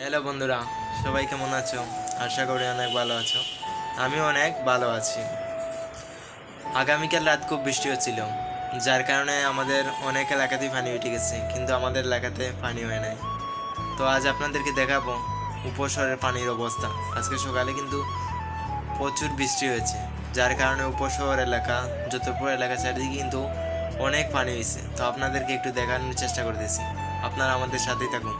Hello বন্ধুরা, সবাই কেমন আছো? আশা করি অনেক ভালো আছো। আমি অনেক ভালো আছি। আগামীকাল রাত খুব বৃষ্টি হচ্ছিল, যার কারণে আমাদের অনেক এলাকাতেই পানি উঠে গেছে, কিন্তু আমাদের এলাকাতে পানি হয় নাই। তো আজ আপনাদেরকে দেখাবো উপশহরের পানির অবস্থা। আজকে সকালে কিন্তু প্রচুর বৃষ্টি হয়েছে, যার কারণে উপশহর এলাকা, যতপুর এলাকা চারিদিকে কিন্তু অনেক পানি হয়েছে। তো আপনাদেরকে একটু দেখানোর চেষ্টা করতেছি। আপনারা আমাদের সাথেই থাকুন।